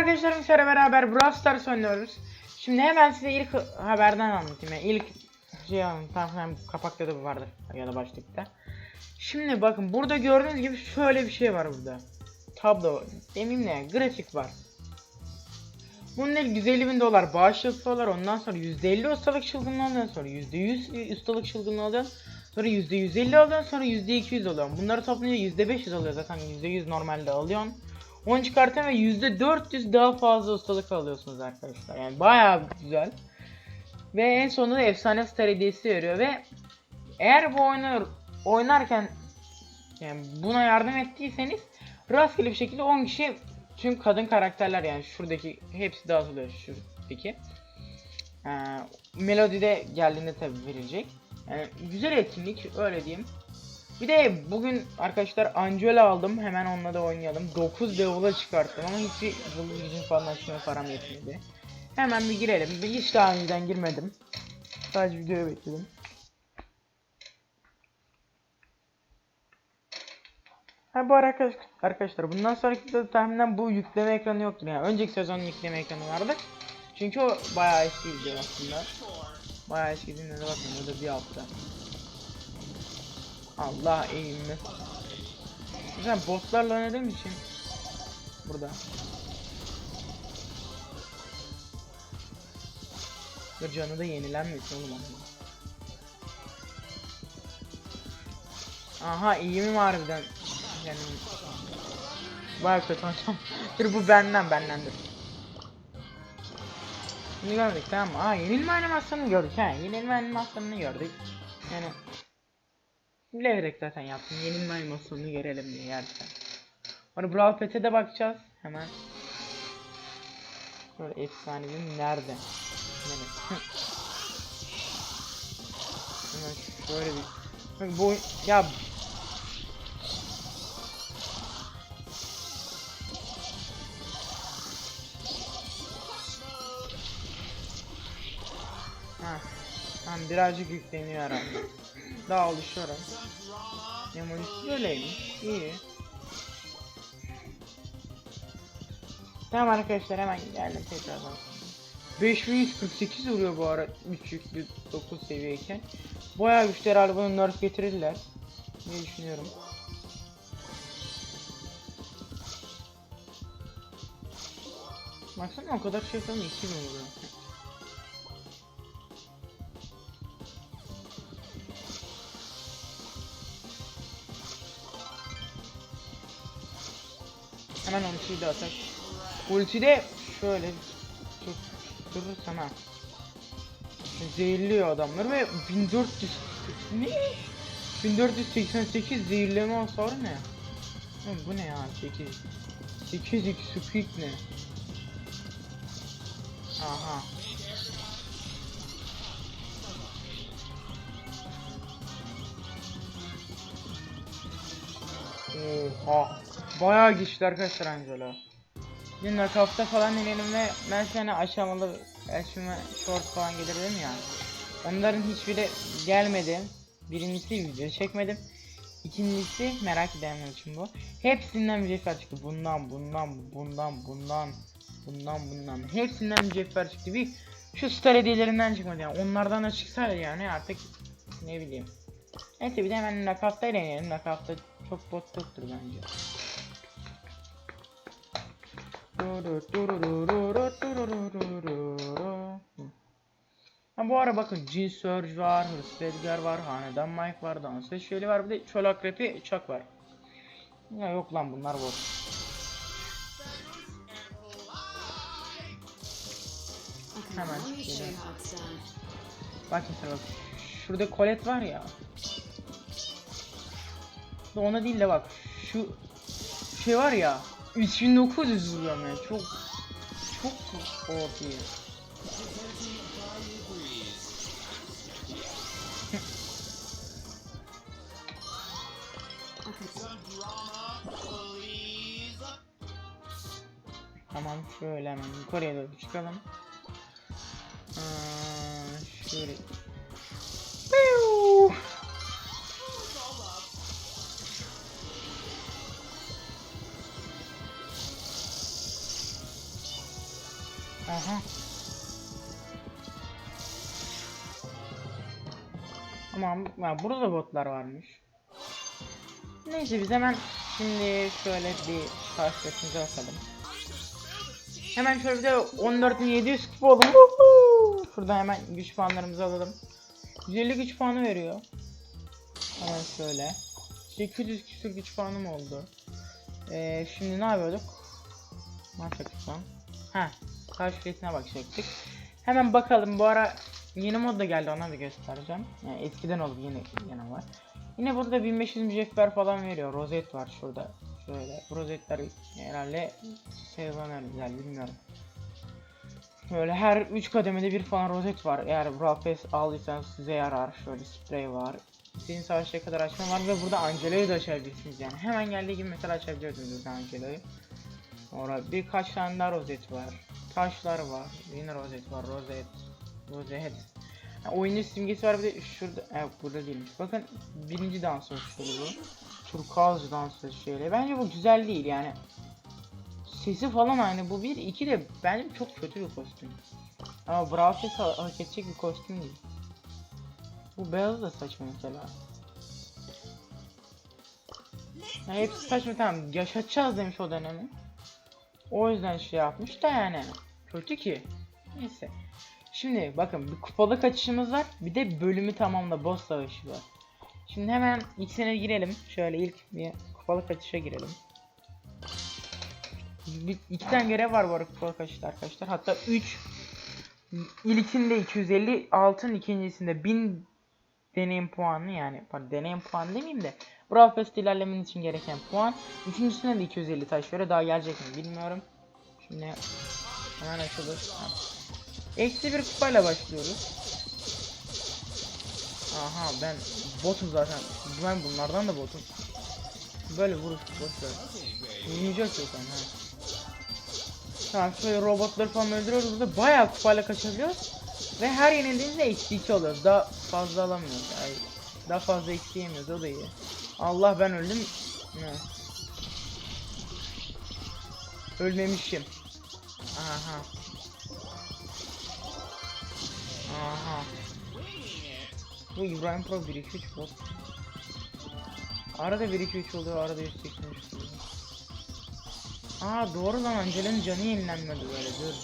arkadaşlarım şöyle beraber Brawl Stars oynuyoruz. Şimdi hemen size ilk haberden anlatayım. Yani ilk şey anlatayım. Tamam hem kapakta da bu vardır ya da başlıkta. Şimdi bakın burada gördüğünüz gibi şöyle bir şey var burada. Tablo demeyeyim ne grafik var. Bunun ilk 150 bin dolar bağış yapıyorlar. Ondan sonra %50 ustalık çılgınlığı alıyorsun. Sonra %100 ustalık çılgınlığı alıyorsun. Sonra %150 alıyorsun. Sonra %200 alıyorsun. Bunları toplayınca %500 alıyor zaten. %100 normalde alıyorsun. Onu çıkartın ve %400 daha fazla ustalık alıyorsunuz arkadaşlar. Yani bayağı güzel. Ve en sonunda efsane star veriyor ve eğer bu oyunu oynarken yani buna yardım ettiyseniz rastgele bir şekilde 10 kişi tüm kadın karakterler yani şuradaki hepsi dağıtılıyor şuradaki. Ee, Melodide geldiğinde tabi verilecek. Yani güzel etkinlik öyle diyeyim. Bir de bugün arkadaşlar Angela aldım. Hemen onunla da oynayalım. 9 level'a çıkarttım ama hiç yıldız gücün falan açmaya param yetmedi. Hemen bir girelim. Bir hiç daha önceden girmedim. Sadece videoyu bekledim. Ha bu arkadaş, arkadaşlar bundan sonraki videoda tahminen bu yükleme ekranı yoktur yani. Önceki sezonun yükleme ekranı vardı. Çünkü o bayağı eski video aslında. Bayağı eski dinledi bakın burada bir hafta. Allah eğilme. Güzel bosslarla oynadığım için burada. Dur canı da yenilenmesin oğlum ama. Aha iyi mi harbiden? Yani Vay kötü hocam. Dur bu benden bendendir. Bunu gördük tamam mı? Aa yenilme animasyonunu gördük ha. Yenilme animasyonunu gördük. Yani bilerek zaten yaptım. Yenilme animasyonunu görelim diye gerçekten. Sonra Brawl Pass'e de bakacağız. Hemen. Böyle efsanevi nerede? Nerede? Hemen şöyle bir. Bak bu ya Ha. Tamam birazcık yükleniyor herhalde. Daha oluşuyorum. Emojisi böyleymiş. İyi. Tamam arkadaşlar hemen geldim tekrardan. 5148 vuruyor bu ara 3 yüklü 9 seviyeyken. Bayağı güçlü herhalde bunu nerf getirirler. diye düşünüyorum. Baksana o kadar şey yapalım 2000 vuruyor. Hemen ultiyi de atak. Ultide şöyle tut, tutursam ha. Zehirliyor adamları ve 1400 ne? 1488 zehirleme hasarı ne? Oğlum bu ne ya 8 8 x speed ne? Aha. Oha. Bayağı güçlü arkadaşlar Angela. Bir nakafta falan inelim ve ben sana aşamalı aşama short falan gelir dedim ya. Onların hiçbiri gelmedi. Birincisi video çekmedim. İkincisi merak edenler için bu. Hepsinden mücevher çıktı. Bundan, bundan, bundan, bundan, bundan, bundan. Hepsinden mücevher çıktı. Bir şu star hediyelerinden çıkmadı yani. Onlardan da çıksaydı yani artık ne bileyim. Neyse bir de hemen nakafta inelim. Nakafta çok bot yoktur bence. Ha bu ara bakın Cin Surge var, Hırs Edgar var, Hanedan Mike var, Dans şöyle var bir de Çolak Rapi Çak var. Ya yok lan bunlar bot. Hemen geliyorum. Bak mesela bak. Şurada Colette var ya. Ona değil de bak. Şu şey var ya. 3900 vuruyorum yani. Çok çok OP. Tamam şöyle hemen yukarıya doğru çıkalım. Aa, şöyle. Ya burada da botlar varmış. Neyse biz hemen şimdi şöyle bir karşılaşımıza bakalım. Hemen şöyle bir de 14.700 kupa oldum. Woohoo! Şurada hemen güç puanlarımızı alalım. 150 güç puanı veriyor. Hemen şöyle. 800 küsür güç puanım oldu. Ee, şimdi ne yapıyorduk? Ne yapacaktık lan? Ha, karşı resine bakacaktık. Hemen bakalım bu ara yeni mod da geldi ona da göstereceğim. Yani eskiden oldu yeni yeni var. Yine burada 1500 mücevher falan veriyor. Rozet var şurada. Şöyle. Bu rozetler herhalde sezonel güzel bilmiyorum. Böyle her 3 kademede bir falan rozet var. Eğer Brawl Pass aldıysanız size yarar. Şöyle sprey var. İstediğin savaşa kadar açma var ve burada Angelo'yu da açabilirsiniz yani. Hemen geldiği gibi mesela açabiliyorsunuz burada Angelo'yu. Sonra birkaç tane daha rozet var. Taşlar var. Yine rozet var. Rozet. Rozet. Yani oyunun simgesi var bir de şurada. Evet burada değilmiş. Bakın birinci dans oluşturu bu. Turkuaz dansı şeyle. Bence bu güzel değil yani. Sesi falan aynı. Bu bir. iki de bence çok kötü bir kostüm. Ama Brawl ha- hak edecek bir kostüm değil. Bu beyaz da saçma mesela. Ya hepsi saçma tamam. Yaşatacağız demiş o dönemi. O yüzden şey yapmış da yani. Kötü ki. Neyse. Şimdi bakın bir kupalı kaçışımız var. Bir de bölümü tamamla boss savaşı var. Şimdi hemen ikisine girelim. Şöyle ilk bir kupalı kaçışa girelim. Bir, iki tane görev var bu arada kupalı kaçışta arkadaşlar. Hatta 3 İlkinde 250 altın ikincisinde 1000 deneyim puanı yani pardon deneyim puanı demeyeyim de Brawl Pass'te ilerlemen için gereken puan. Üçüncüsüne de 250 taş göre daha gelecek mi bilmiyorum. Şimdi hemen açılır. Eksi bir kupayla başlıyoruz. Aha ben botum zaten. Ben bunlardan da botum. Böyle vuruş boş ver. Oynayacak zaten ha. Tamam şöyle robotları falan öldürüyoruz burada bayağı kupayla kaçabiliyoruz. Ve her yenildiğimizde eksi 2 alıyoruz. Daha fazla alamıyoruz. Ay, daha fazla eksi yemiyoruz o da iyi. Allah ben öldüm. Ne? Ölmemişim. Aha. Aha. Bu İbrahim Pro 1 2 3 bot. Arada 1 2 3 oluyor, arada 183 oluyor. Aa doğru lan Angela'nın canı yenilenmedi böyle dur.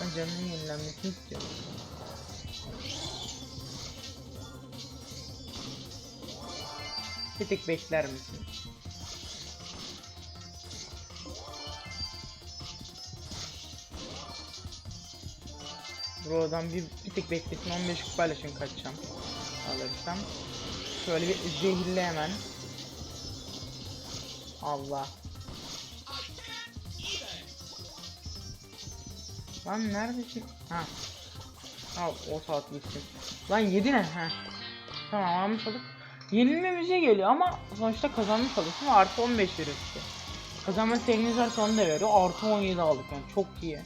Ben canının yenilenmesini istiyorum. Bir tek bekler misin? Bro'dan bir, bir tek beklesin 15 kupayla şimdi kaçacağım. Alırsam. Şöyle bir zehirle hemen. Allah. Lan neredesin? Ha. Al o saat gitsin. Lan yedi ne? Ha. Tamam almış olduk. Yenilmemize geliyor ama sonuçta kazanmış oluyorsun ve artı 15 veriyor size. Kazanma sevginiz varsa onu da veriyor. Artı 17 aldık yani çok iyi.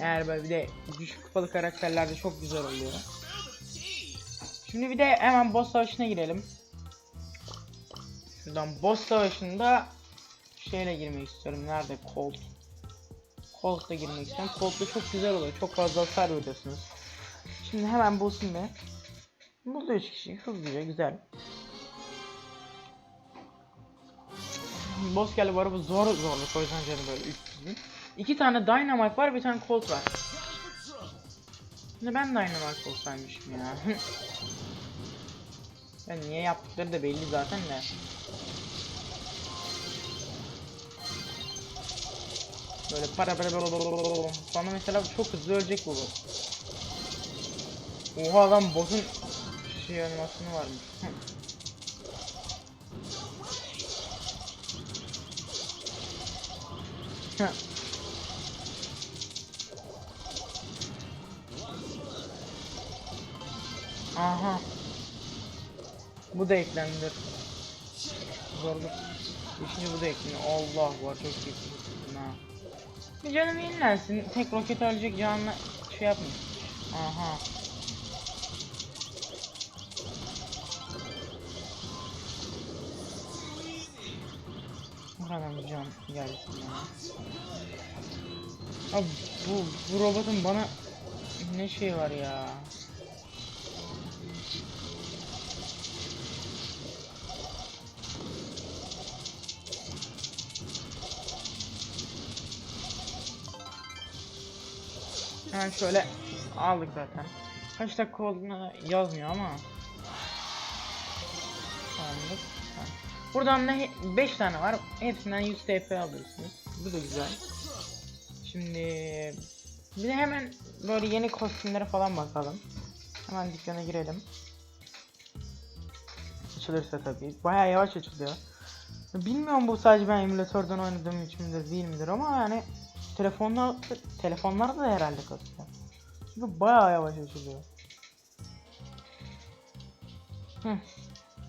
Eğer böyle bir de düşük kupalı karakterlerde çok güzel oluyor. Şimdi bir de hemen boss savaşına girelim. Şuradan boss savaşında şeyle girmek istiyorum. Nerede? Colt. Colt'la girmek istiyorum. Colt'la çok güzel oluyor. Çok fazla hasar veriyorsunuz. Şimdi hemen boss'um be. Burada 3 kişi. Hızlıca güzel. Boss geldi bu araba zor zorlu. O yüzden canı böyle 300 bin. İki tane Dynamite var, bir tane Colt var. Şimdi ben Dynamite olsaymışım ya. ben niye yaptıkları da belli zaten de. Böyle para para para Sonra mesela çok hızlı ölecek bu. Oha lan boss'un şey animasyonu varmış. Heh. Aha. Bu da eklendi. Zorluk. Şimdi bu da ekleniyor. Allah var çok iyi. Bir canım yenilensin. Tek roket ölecek canlı şey yapmayın. Aha. Buradan bir can gelsin ya. Abi bu, bu robotun bana ne şey var ya. Hemen şöyle aldık zaten. Kaç dakika olduğunu yazmıyor ama. Ha. Buradan da 5 tane var. Hepsinden 100 TP alıyorsunuz. Bu da güzel. Şimdi bir de hemen böyle yeni kostümlere falan bakalım. Hemen dükkana girelim. Açılırsa tabii. Bayağı yavaş açılıyor. Bilmiyorum bu sadece ben emülatörden oynadığım için midir değil midir ama yani telefonlar telefonlarda da herhalde kasıyor. Çünkü bayağı yavaş açılıyor. Hı.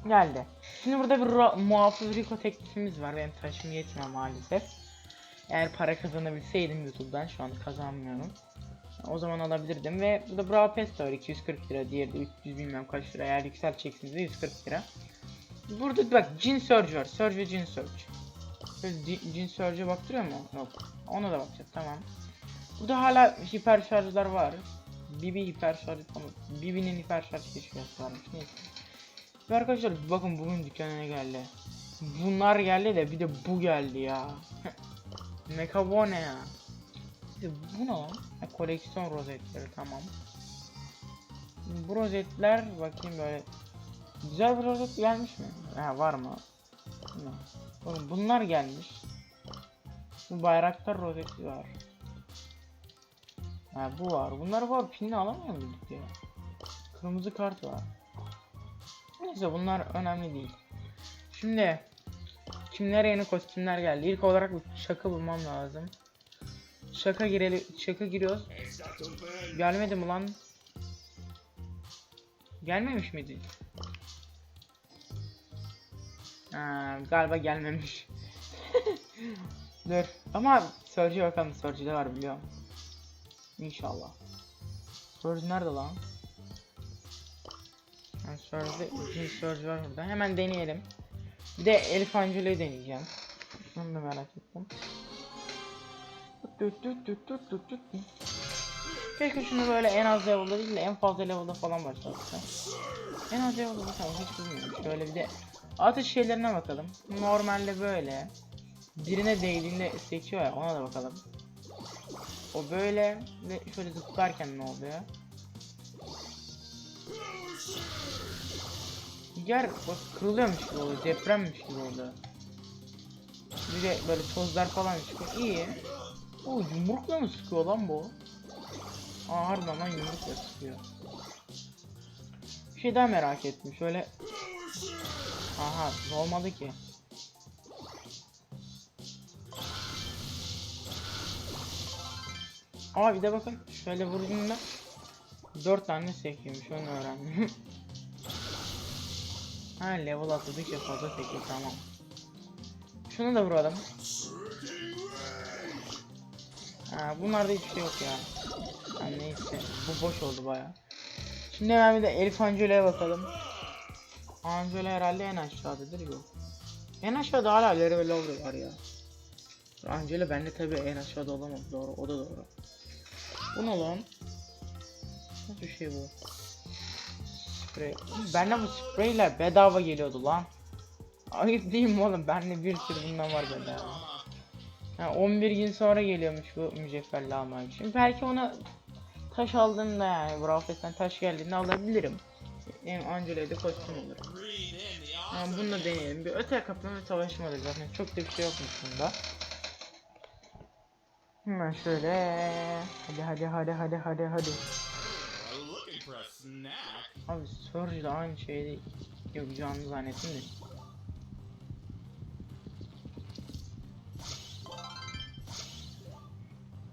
Geldi. Şimdi burada bir muhafız Rico teklifimiz var. Benim taşım yetmiyor maalesef. Eğer para kazanabilseydim YouTube'dan şu anda kazanmıyorum. O zaman alabilirdim ve burada Bravo Pass var 240 lira, diğeri de 300 bilmem kaç lira. Eğer yükselteceksiniz de 140 lira. Burada bak Jin Surge var. Surge ve Jin Surge. Jin- Jin Surge'e baktırıyor mu? Yok. Ona da bakacağız tamam. Burada hala hiper şarjlar var. Bibi hiper şarj. Bibi'nin hiper şarj keşfiyatı varmış. Neyse. Ve arkadaşlar bakın bugün dükkana ne geldi. Bunlar geldi de bir de bu geldi ya. Mekabo ne ya? De bu ne lan? Ha, koleksiyon rozetleri tamam. Bu rozetler bakayım böyle Güzel bir rozet gelmiş mi? Ha var mı? Oğlum bunlar gelmiş. Bu bayraktar rozeti var. Ha bu var. Bunlar var. Pinli alamıyor muyduk ya? Kırmızı kart var. Neyse bunlar önemli değil. Şimdi kimlere yeni kostümler geldi? İlk olarak bir şaka bulmam lazım. Şaka girelim. Şaka giriyoruz. Gelmedi mi lan? Gelmemiş miydi? Ha, galiba gelmemiş. Dur. Ama Surge'e bakalım. Surge'de var biliyorum. İnşallah. Surge nerede lan? Ha, Surge'de ikinci Surge var burada. Hemen deneyelim. Bir de Elif Angelo'yu deneyeceğim. Onu da merak ettim. Keşke şunu böyle en az level'da değil de en fazla level'da falan başlatsa. En az level'da tamam hiç bilmiyorum. Şöyle bir de atış şeylerine bakalım. Normalde böyle. Birine değdiğinde seçiyor ya ona da bakalım. O böyle ve şöyle zıplarken ne oluyor? Yer bak kırılıyormuş gibi oluyor, depremmiş gibi oluyor. Bir de böyle tozlar falan çıkıyor. İyi. O yumrukla mı sıkıyor lan bu? Aa harbiden lan yumrukla sıkıyor. Bir şey daha merak ettim. Şöyle Aha olmadı ki. Aa bir de bakın şöyle vurduğumda 4 tane sekiyormuş onu öğrendim. ha level atladıkça fazla sekiyor tamam. Şunu da vuralım. Ha bunlarda hiçbir şey yok ya. Ha, neyse bu boş oldu baya. Şimdi hemen bir de Elif Angelo'ya bakalım. Angela herhalde en aşağıdadır yok. En aşağıda hala level oldu var ya. Angela bende tabi en aşağıda olamaz doğru o da doğru. Bu ne lan? Nasıl bir şey bu? Sprey. Bende bu spreyler bedava geliyordu lan. Ayıp değil mi oğlum? Bende bir sürü bundan var bedava. Ha, 11 gün sonra geliyormuş bu mücevherli almak için. Belki ona taş aldığımda yani Brawl Pass'ten taş geldiğinde alabilirim. Hem Angela'ya da kostüm olur. Yani bunu da deneyelim. Bir öte kapının ve savaşım olur zaten. Çok da bir şey yokmuş bunda. Hemen şöyle. Hadi hadi hadi hadi hadi hadi. Abi Surge de aynı şeyi yapacağını zannettim de.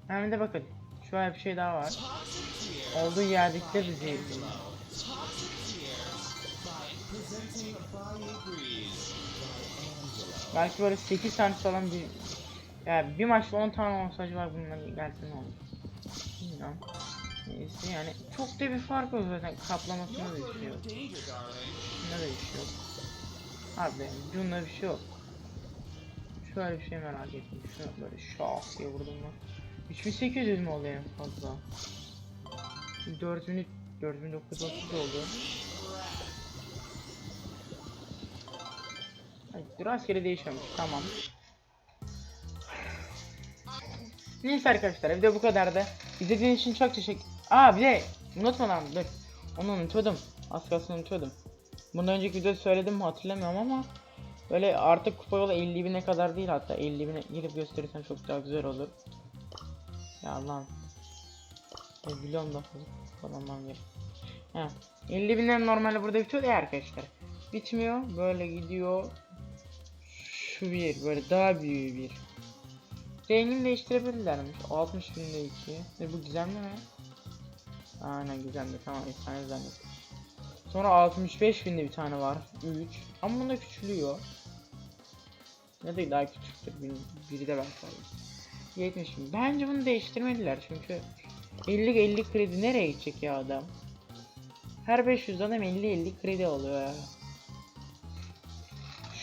Hem de bakın. Şöyle bir şey daha var. Olduğu yerdekte bizi Belki böyle 8 tane falan bir yani bir maçta 10 tane olsa acaba bunların gelse ne olur? Bilmiyorum. Neyse yani çok da bir fark yok zaten kaplamasında da bir şey yok. Bunda da bir şey yok. Abi bunda bir şey yok. Şöyle bir şey merak ettim. Şunu böyle şak diye vurdum mu? 3800 mi oluyor en fazla? 4000 4930 oldu. Rastgele değişiyormuş. Tamam. Neyse arkadaşlar video bu kadar da. İzlediğiniz için çok teşekkür... Aa bir de unutmadan dur. Onu unutuyordum. Az kalsın unutuyordum. Bundan önceki videoda söyledim mi hatırlamıyorum ama Böyle artık kupa yolu 50 bine kadar değil hatta 50 bine girip gösterirsen çok daha güzel olur. Ya lan. E, biliyorum da kullanmam gerek. He. 50 binden normalde burada bitiyor ya arkadaşlar. Bitmiyor. Böyle gidiyor. Şu bir böyle daha büyüğü bir. Rengini değiştirebilirlermiş. 60 binde 2. E, bu gizemli mi? Aynen gizemli tamam efsane zannettim. Sonra 65 binde bir tane var. 3. Ama bunda küçülüyor. Ya da daha küçüktür. Bir, biri de belki var. 70 bin. Bence bunu değiştirmediler çünkü 50 50 kredi nereye gidecek ya adam? Her 500 adam 50 50 kredi alıyor ya.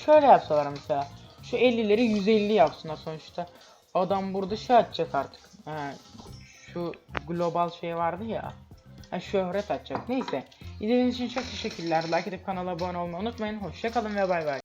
Şöyle yapsalar mesela. Şu 50'leri 150 yapsınlar sonuçta. Adam burada şey atacak artık. Ha, şu global şey vardı ya. Ha, şöhret atacak. Neyse. İzlediğiniz için çok teşekkürler. Like edip kanala abone olmayı unutmayın. Hoşçakalın ve bay bay.